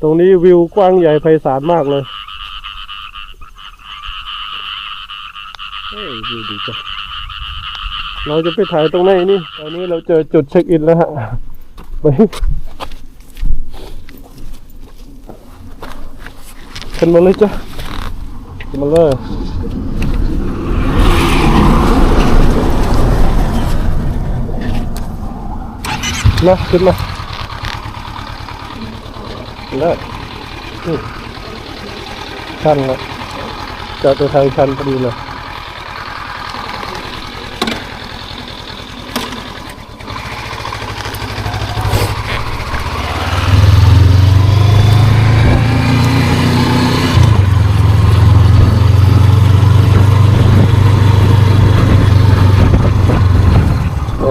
ตรงนี้วิวกว้างใหญ่ไพศาลมากเลยเฮ้ยวิวดีจังเราจะไปถ่ายตรงไหนนี่ ตอนนี้เราเจอจุดเช็คอินแล้วฮะไปขึ้นมาเลยจ้ะขึ้นมาเลยมาขึ้นมา เลยอืมชันละจอดตัวทางชันพอดีเลย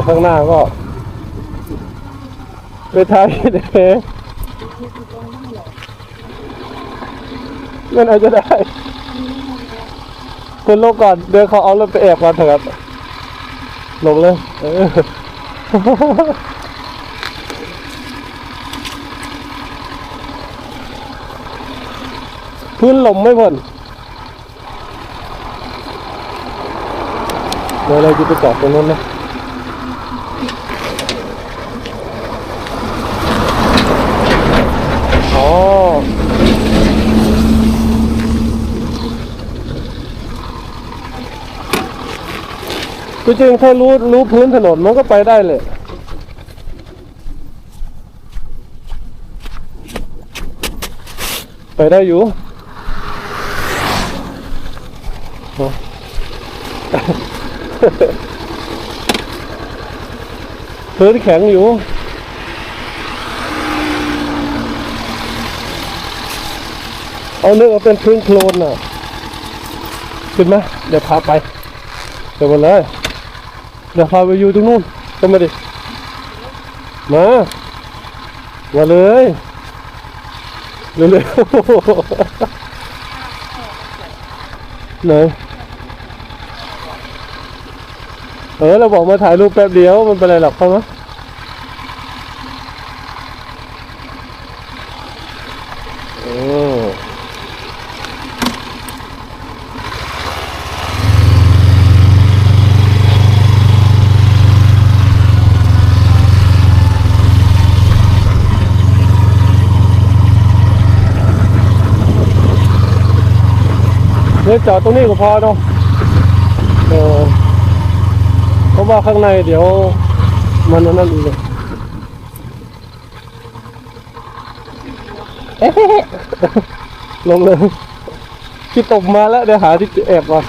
ข้างหน้าก็ไปถ่ายเด้ มันเอาจจะได้คุณลงก่อน เดี๋ยวเขาเอารถไปแอบก่อนเถอะครับ ลงเลยเออพื้นลมไม่พ้นเดี๋ยวเราจะไปจอดตรงนู้นนะ อ๋อคือ จริงถ้ารู้รู้พื้นถนนมันก็ไปได้เลยไปได้อยู่พื้นแข็งอยู่ เอาเนึกเอาเป็นพื้นโคลนน่ะ ขึ้นไหมเดี๋ยวพาไป เดี๋ยวมาเลย เดี๋ยวพาไปอยู่ตรงนู้นก็มาดิ มา มาเลย เร็วๆไหนเออ เราบอกมาถ่ายรูปแป๊บเดียว มันเป็นไรหรอกเขานะเออ เนี่ยจอดตรงนี้ก็พอเนาะเออเพราะว่าข้างในเดี๋ยวมันนั่นอีกเลยเอ๊ะลงเลยที่ตกมาแล้วเดี๋ยวหาที่แอบก่อน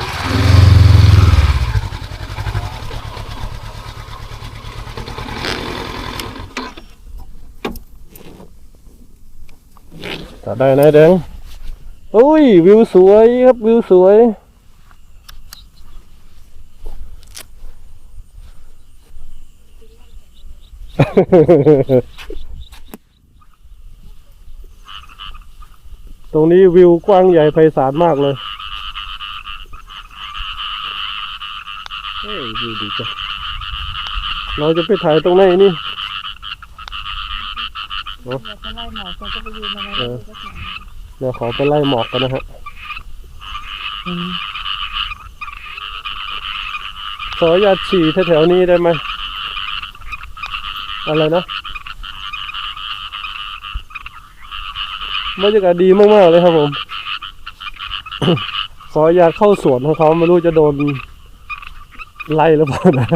จอดได้นะแดง อุ้ยวิวสวยครับวิวสวย ตรงนี้วิวกว้างใหญ่ไพศาลมากเลยเฮ้ยวิวดีจังเราจะไปถ่ายตรงไหนนี่อยากจะไล่หมอฉันก็ไปยืนในนั้นเออก็ถึง เดี๋ยวขอไปไล่หมอกกันนะฮะขออย่าฉี่แถวๆนี้ได้ไหม อะไรนะบรรยากาศดีมากๆเลยครับผม ขออยาเข้าสวนของเขาไม่รู้จะโดนไล่หรือเปล่านะ